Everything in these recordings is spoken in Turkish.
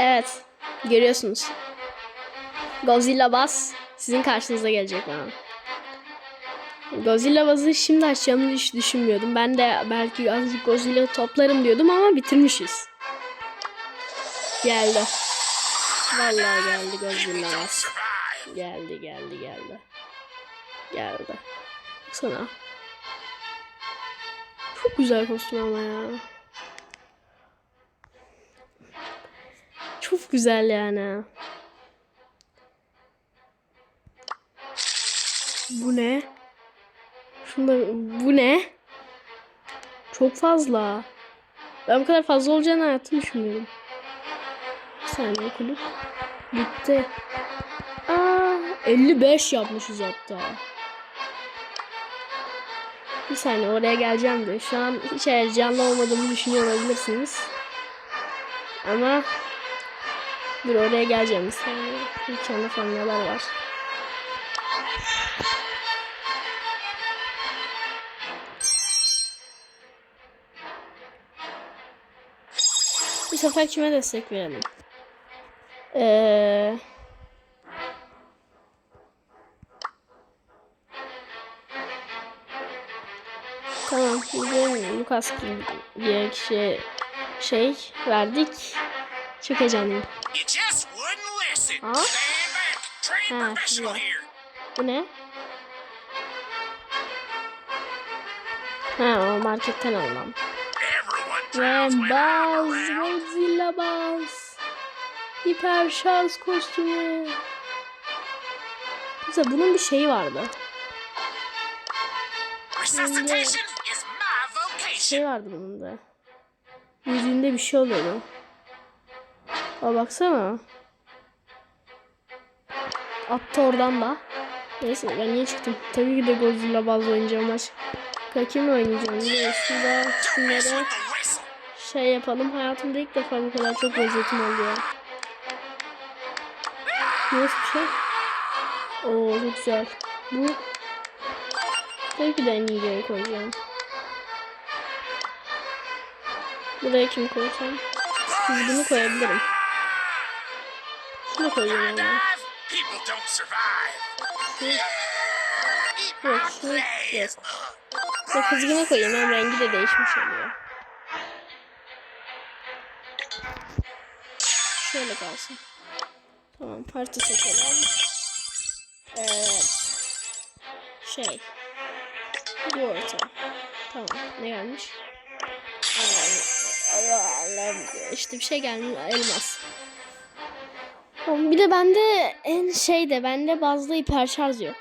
Evet. Görüyorsunuz. Godzilla Bass sizin karşınıza gelecek bana. Godzilla Bass'ı şimdi açacağımı hiç düşünmüyordum. Ben de belki azıcık Godzilla toplarım diyordum ama bitirmişiz. Geldi. Vallahi geldi Godzilla Bass. Geldi geldi geldi. Geldi. Baksana. Çok güzel kostüm ama ya. Çok güzel yani. Bu ne? Şunda bu ne? Çok fazla. Ben bu kadar fazla olacağını hayatım düşünmüyorum. Bir saniye kulüp. Bitti. Aa, 55 yapmışız hatta. Bir saniye oraya geleceğim de. Şu an hiç heyecanlı olmadığımı düşünüyor olabilirsiniz. Ama dur oraya geleceğim falan neler var. Bu sefer kime destek verelim? Eee... Tamam. Bugün Lucas diye kişiye şey verdik. Çok heyecanlıyım. Professional yeah. here. Bu ne? Ha o marketten Buzz, around. Godzilla Buzz. Hiper şarj kostümü. Mesela bunun bir şeyi vardı. Resuscitation. Şey vardı bunun da. Yüzünde bir şey oluyordu. Aa baksana. Attı oradan da. Neyse ben niye çıktım? Tabii ki de Godzilla Buzz oynayacağım maç. Kimle oynayacağım? Don't mess şunları şey yapalım. Hayatımda ilk defa bu kadar çok lezzetim oldu ya. Nasıl bir şey? Oo çok güzel. Bu tabii ki de en iyi yere koyacağım. Buraya kim koysam? Biz bunu koyabilirim. Şunu koyuyorum my Yok şunu yok. Ve kızgına koyayım hem rengi de değişmiş oluyor. Şöyle kalsın. Tamam harita seçelim. Evet. Şey. Bu orta. Tamam ne gelmiş? İşte bir şey gelmiş elmas. Bir de bende en şey de bende bazı hiper şarj yok.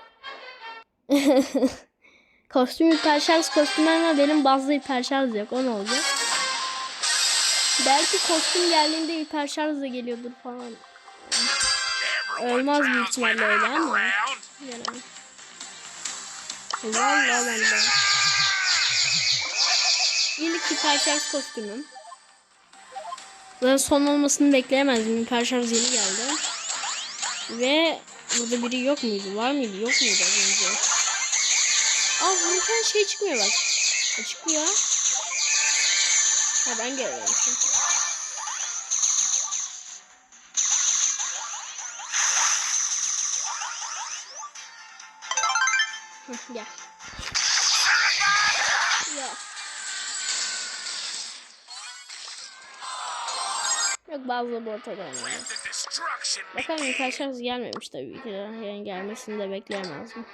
Kostüm hiperşarj kostümler var. Benim bazı hiperşarj yok. O ne olacak? Belki kostüm geldiğinde hiperşarj da geliyordur falan. Olmaz büyük ihtimalle öyle ama. Yani. Valla bende. İlk hiperşarj kostümüm. Ben son olmasını bekleyemezdim. Hiperşarj yeni geldi. Ve burada biri yok muydu? Var mıydı? Yok muydu az önce? Aa vururken şey çıkmıyor bak. E, çıkıyor. Ha ben görmemişim. Gel. Bazı ortada oynuyor. Let the destruction Bakalım begin. arkadaşlar gelmemiş tabii ki. Yani gelmesini de bekleyemezdim.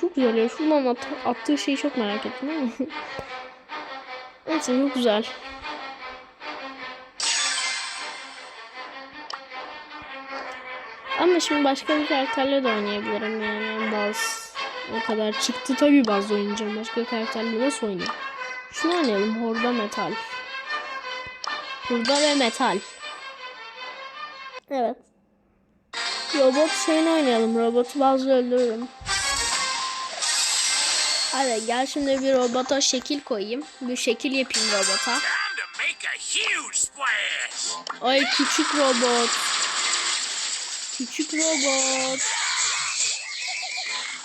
Çok güzel ya. Şuradan at attığı şeyi çok merak ettim ama. Neyse çok güzel. Ama şimdi başka bir karakterle de oynayabilirim yani. Baz o kadar çıktı tabii Baz oynayacağım. Başka karakterle nasıl oynayayım? Şunu oynayalım. Horda Metal. Hurda ve Metal. Evet. Robot şeyini oynayalım. Robotu bazı öldürürüm. Hadi gel şimdi bir robota şekil koyayım. Bir şekil yapayım robota. Ay küçük robot. Küçük robot.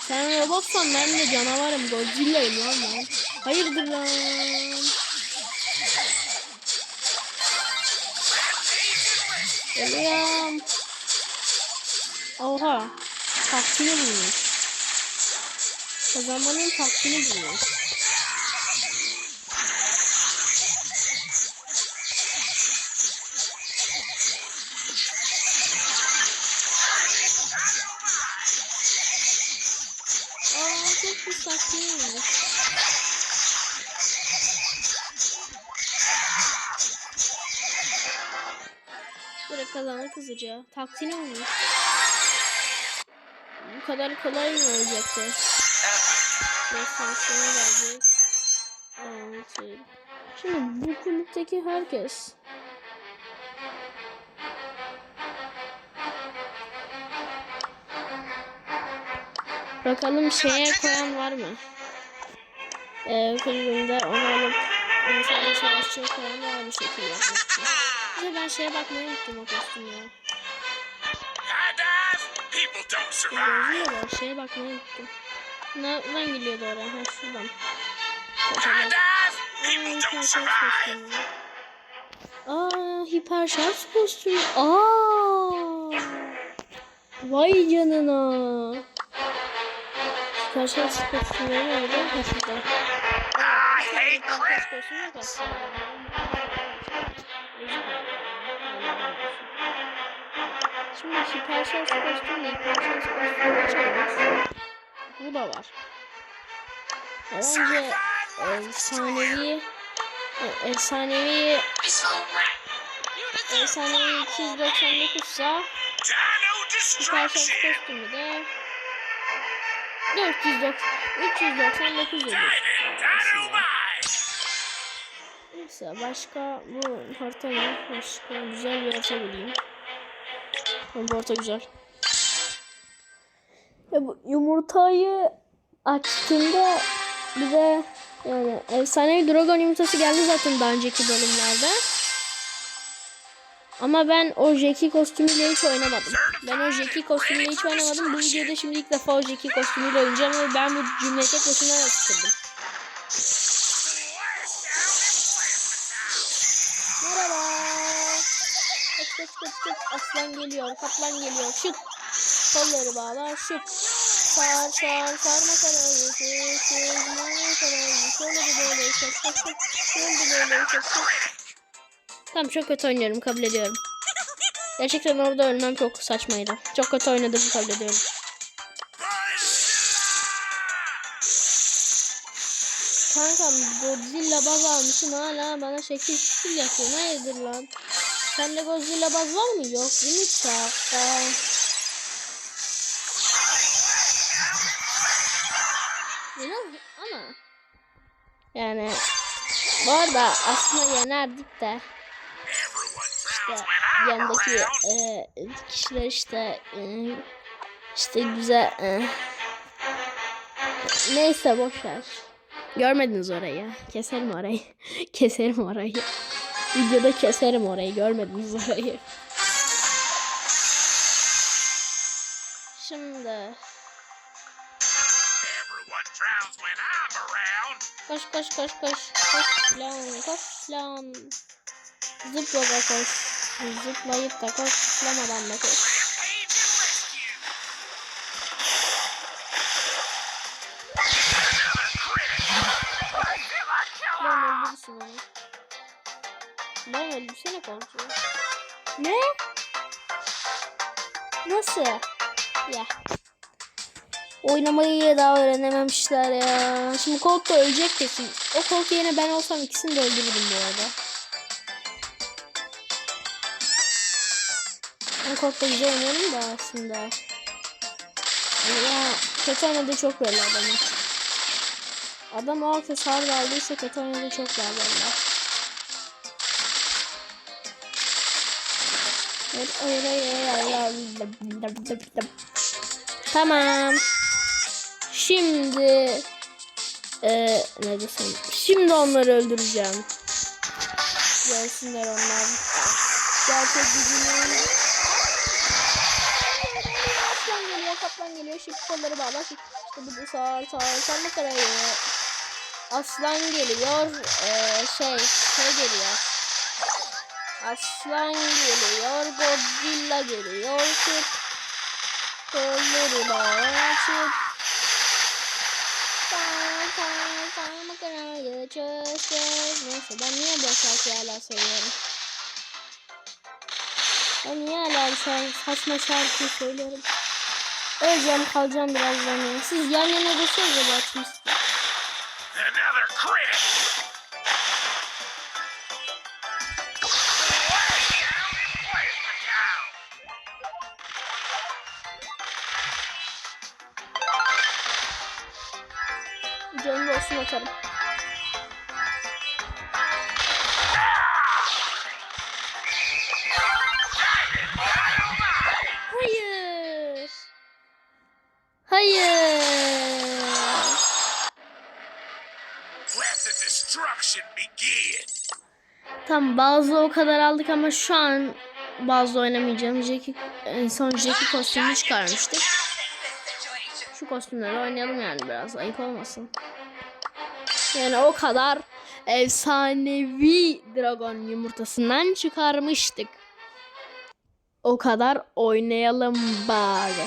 Sen robotsan ben de canavarım. Godzilla'yım lan ben. Hayırdır lan? Ölüyorum. Oha. Taktiğini bulmuş. Kazanmanın taktiğini bulmuş. Aa çok bir taktiğini bulmuş. Direkt kazanır hızlıca. Taktiğini bulmuş. Bu kadar kolay mı olacaktı? Destansiyona gelecek. Şimdi bu kulüpteki herkes Bakalım şeye koyan var mı? Ee, kulübünde onu alıp insanı savaşçıya koyan var mı şekil yapmak için? Bir de ben şeye bakmayı unuttum o kostümü ya. High dive, people don't survive. Gözüyor da şeye bakmayı unuttum. Nereden geliyordu oraya? Ha şuradan. High dive, Aa, people hiper şarj kostümü. Aa, hiper şarj kostümü. Aa. Vay canına. Hiper şarj kostümleri nerede? Ha şurada. Kostümü yok aslında. Şimdi hiper şarj kostümü hiper şarj kostümü açalım. Bu da var. Önce efsanevi efsanevi efsanevi 299 sa Dino hiper destruction. kostümü de 490 399 oluyor. Neyse başka bu harita ne? Başka güzel bir harita bulayım. Bu harita güzel. Ya bu yumurtayı açtığında bize yani efsanevi dragon yumurtası geldi zaten daha önceki bölümlerde. Ama ben o Jackie kostümüyle hiç oynamadım. Ben o Jackie kostümüyle hiç oynamadım. Bu videoda şimdi ilk defa o Jackie kostümüyle oynayacağım ve ben bu cümleyi tek başına yapıştırdım. Kaç kaç kaç. Aslan geliyor. Kaplan geliyor. Şık. Kolları bağla. Şık. Sar sar sarma karayı. Sızma karayı. Şöyle de böyle. Şık şık şık. Şöyle de böyle. Şık şık. Tamam çok kötü oynuyorum. Kabul ediyorum. Gerçekten orada ölmem çok saçmaydı. Çok kötü oynadığımı kabul ediyorum. Kankam Godzilla baz almışsın hala bana şekil şekil yapıyorsun. Hayırdır lan? Sende Godzilla baz var mı? Yok değil mi? İnan ama yani bu arada aslında yenerdik de işte yandaki e, kişiler işte e, işte güzel e, neyse boş ver. Görmediniz orayı. Keserim orayı. keserim orayı. Videoda keserim orayı. Görmediniz orayı. Şimdi koş koş koş koş koş lan koş lan zıpla da koş zıplayıp da koş zıplamadan da koş. Ben öldürsün onu. Ben öldürsene kontrol. Ne? Nasıl? Ya. Oynamayı daha öğrenememişler ya. Şimdi Colt da ölecek kesin. O Colt yerine ben olsam ikisini de öldürürdüm bu arada. Ben Colt'ta güzel oynuyorum da aslında. Ya kötü oynadığı çok belli adamın. Adam o aksesuar verdiyse kötü oynadığı çok belli belli. Tamam. Şimdi e, ne desem? Şimdi onları öldüreceğim. Gelsinler onlar. Gerçek gücünü. Kaplan geliyor, kaplan geliyor. Şimdi kolları bağla. İşte bu da sağ sağ sağ karayı. Aslan geliyor. Ee, şey, şey geliyor. Aslan geliyor, Godzilla geliyor. Sık kolları far far makarayı çöz çöz. Neyse ben niye bu şarkıyı hala söylüyorum? Ben niye hala sa- saçma şarkıyı söylüyorum? Öleceğim kalacağım birazdan. Siz yan yana dursanız da açmış. Another crit. Atarım. Hayır. Hayır. Tam bazı o kadar aldık ama şu an bazı oynamayacağım. Jackie, en son Jackie kostümünü çıkarmıştık. Şu kostümleri oynayalım yani biraz ayıp olmasın. Yani o kadar efsanevi dragon yumurtasından çıkarmıştık. O kadar oynayalım bari.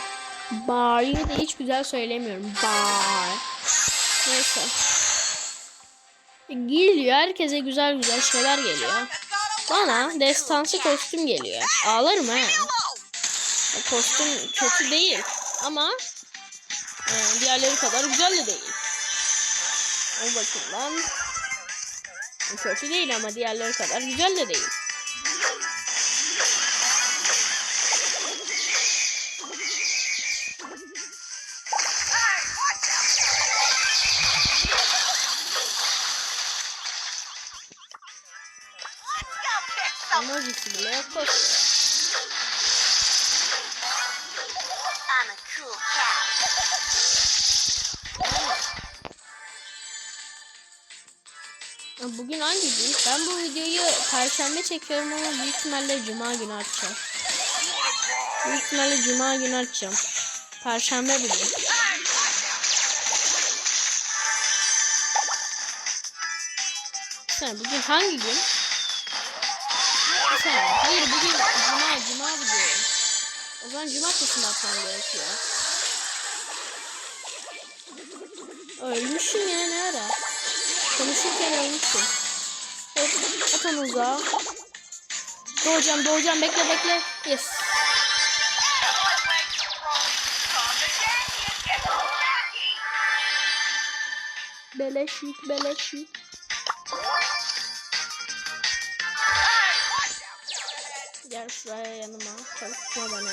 Bari de hiç güzel söylemiyorum. Bari. Neyse. Geliyor. Herkese güzel güzel şeyler geliyor. Bana destansı kostüm geliyor. Ağlarım ha. Kostüm kötü değil. Ama e, diğerleri kadar güzel de değil. O bakımdan kötü değil ama diğerleri kadar güzel de değil. Emojisi bile yok Bugün hangi gün? Ben bu videoyu perşembe çekiyorum ama büyük ihtimalle cuma günü açacağım. Büyük ihtimalle cuma günü açacağım. Perşembe bugün. Saniye, bugün hangi gün? Saniye. Hayır bugün cuma, cuma bugün. O zaman cumartesi mi atmam gerekiyor? Ölmüşüm ya ne ara? Konuşurken ölmüşüm. Hop at onu uzağa. Doğacağım doğacağım bekle bekle. Yes. Beleş yük beleş yük. Gel şuraya yanıma. Karışma bana.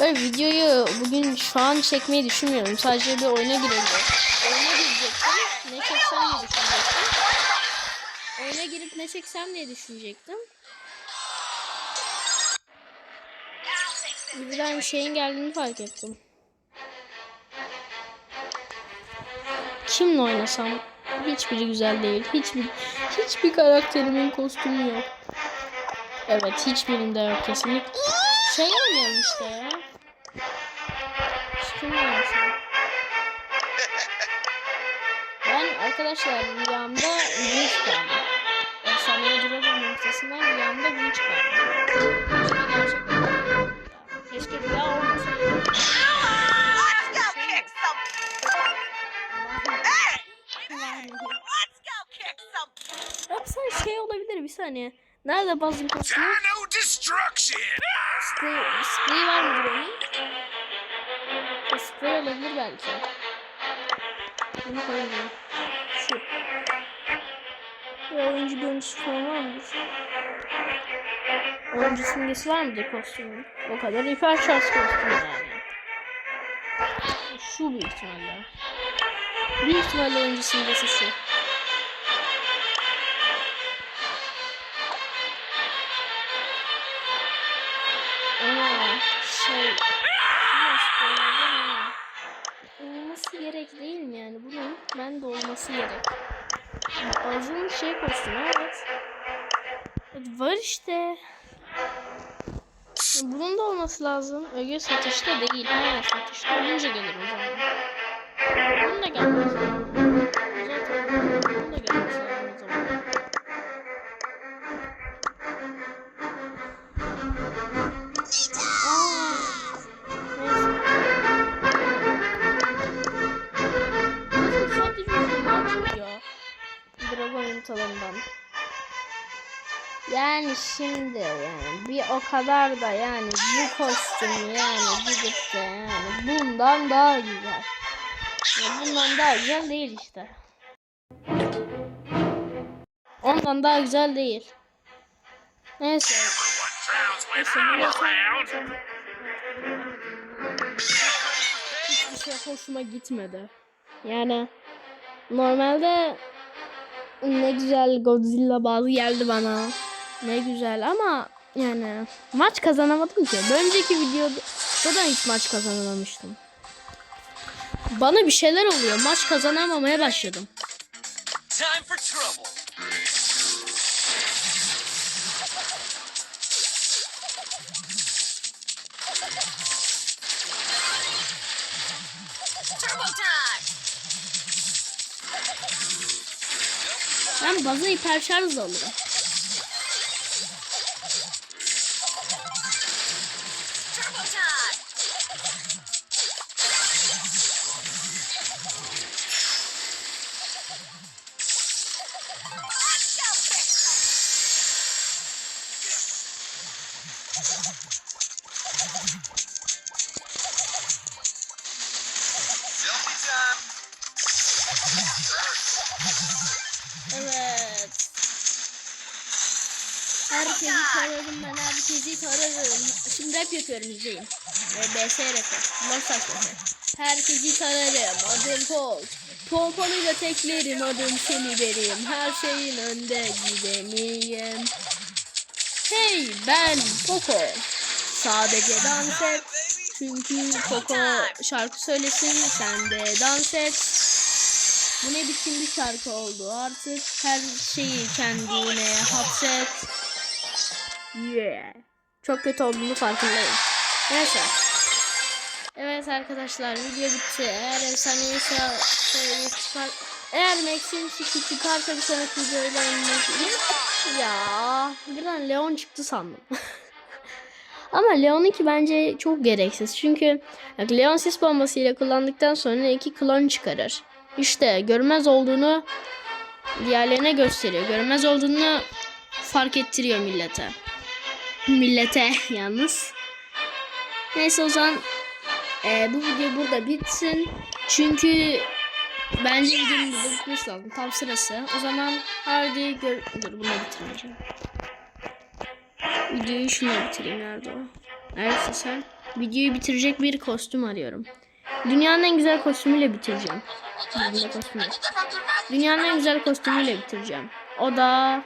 Böyle videoyu bugün şu an çekmeyi düşünmüyorum. Sadece bir oyuna gireceğim. Oyuna girecektim. Ne çeksem diye düşünecektim. Oyuna girip ne çeksem diye düşünecektim. Bir şeyin geldiğini fark ettim. Kimle oynasam hiçbiri güzel değil. Hiçbir hiçbir karakterimin kostümü yok. Evet hiçbirinde yok kesinlikle. Şey oynayalım işte ya. Kimle oynasam? Ben arkadaşlar rüyamda bunu çıkardım. Efsanevi Dragon noktasından rüyamda bunu çıkardım. Keşke rüya olmasaydı. Let's go kick some. Hey! Let's go kick some. Yapsan şey olabilir bir saniye. Nerede bazı kostümü? Sprey, sprey var mıdır onun? E, Sprey olabilir belki. Bunu koyayım. Şu. Ya oyuncu görüntüsü falan var mıdır? Oyuncu simgesi var mıdır kostümün? O kadar hiper şarj kostümü yani. Şu büyük ihtimalle. Büyük ihtimalle oyuncu simgesi şu. Gerek değil mi yani? Bunun ben de olması gerek. Bazının şey kostümü evet. Evet, Var işte. Bunun da olması lazım. Öge satışta değil. Ha, satışta olunca gelir o zaman. Bunun da gelmesi Yumurtalarından. Yani şimdi yani bir o kadar da yani bu kostüm yani gidip de yani bundan daha güzel. Ya bundan daha güzel değil işte. Ondan daha güzel değil. Neyse. Neyse hiçbir şey hoşuma gitmedi. Yani normalde ne güzel Godzilla bazı geldi bana. Ne güzel ama yani maç kazanamadım ki. Önceki videoda da hiç maç kazanamamıştım. Bana bir şeyler oluyor. Maç kazanamamaya başladım. Time for trouble. Ben baza hiper şarj alırım. Selfie time. Evet. Herkesi taradım ben herkesi tararım. Şimdi rap yapıyorum izleyin. Ve BS rapi. Los rapi. Herkesi tararım. Adım Colt. Pompalıyla teklerim adım seni verim. Her şeyin önde gideniyim. Hey ben Poco. Sadece dans et. Çünkü Poco şarkı söylesin sen de dans et. Bu ne biçim bir şarkı oldu artık her şeyi kendine hapset. Yeah. Çok kötü olduğunu farkındayım. Neyse. Evet arkadaşlar video bitti. Eğer efsaneyi çıkar, çıkar eğer Max'in çıkı çıkarsa bir sonraki videoyla Ya bir an Leon çıktı sandım. Ama Leon'unki bence çok gereksiz. Çünkü Leon sis bombasıyla kullandıktan sonra iki klon çıkarır. İşte görmez olduğunu diğerlerine gösteriyor. Görmez olduğunu fark ettiriyor millete. Millete yalnız. Neyse o zaman eee, bu video burada bitsin. Çünkü bence videonun burada bitmesi lazım. Tam sırası. O zaman hadi gör... Dur bunu bitirmeyeceğim. Videoyu şuna bitireyim. Nerede o? Neredesin sen? Videoyu bitirecek bir kostüm arıyorum. Dünyanın en güzel kostümüyle bitireceğim. Dünyanın en güzel kostümüyle bitireceğim. O da...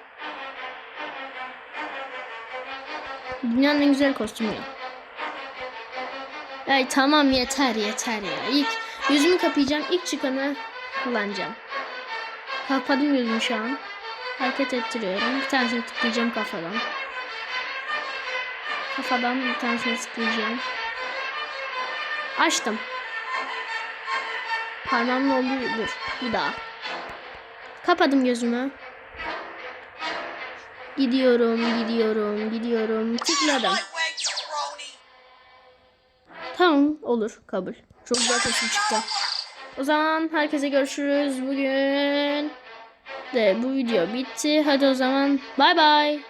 Dünyanın en güzel kostümü. Ay tamam yeter yeter ya. İlk yüzümü kapayacağım. İlk çıkanı kullanacağım. Kapadım yüzümü şu an. Hareket ettiriyorum. Bir tanesini tıklayacağım kafadan. Kafadan bir tanesini tıklayacağım. Açtım. Parmağımla oldu. Dur. Bir daha. Kapadım gözümü. Gidiyorum, gidiyorum, gidiyorum. Tıkladım. Tamam, olur. Kabul. Çok güzel kostüm çıktı. O zaman herkese görüşürüz. Bugün de bu video bitti. Hadi o zaman bay bay.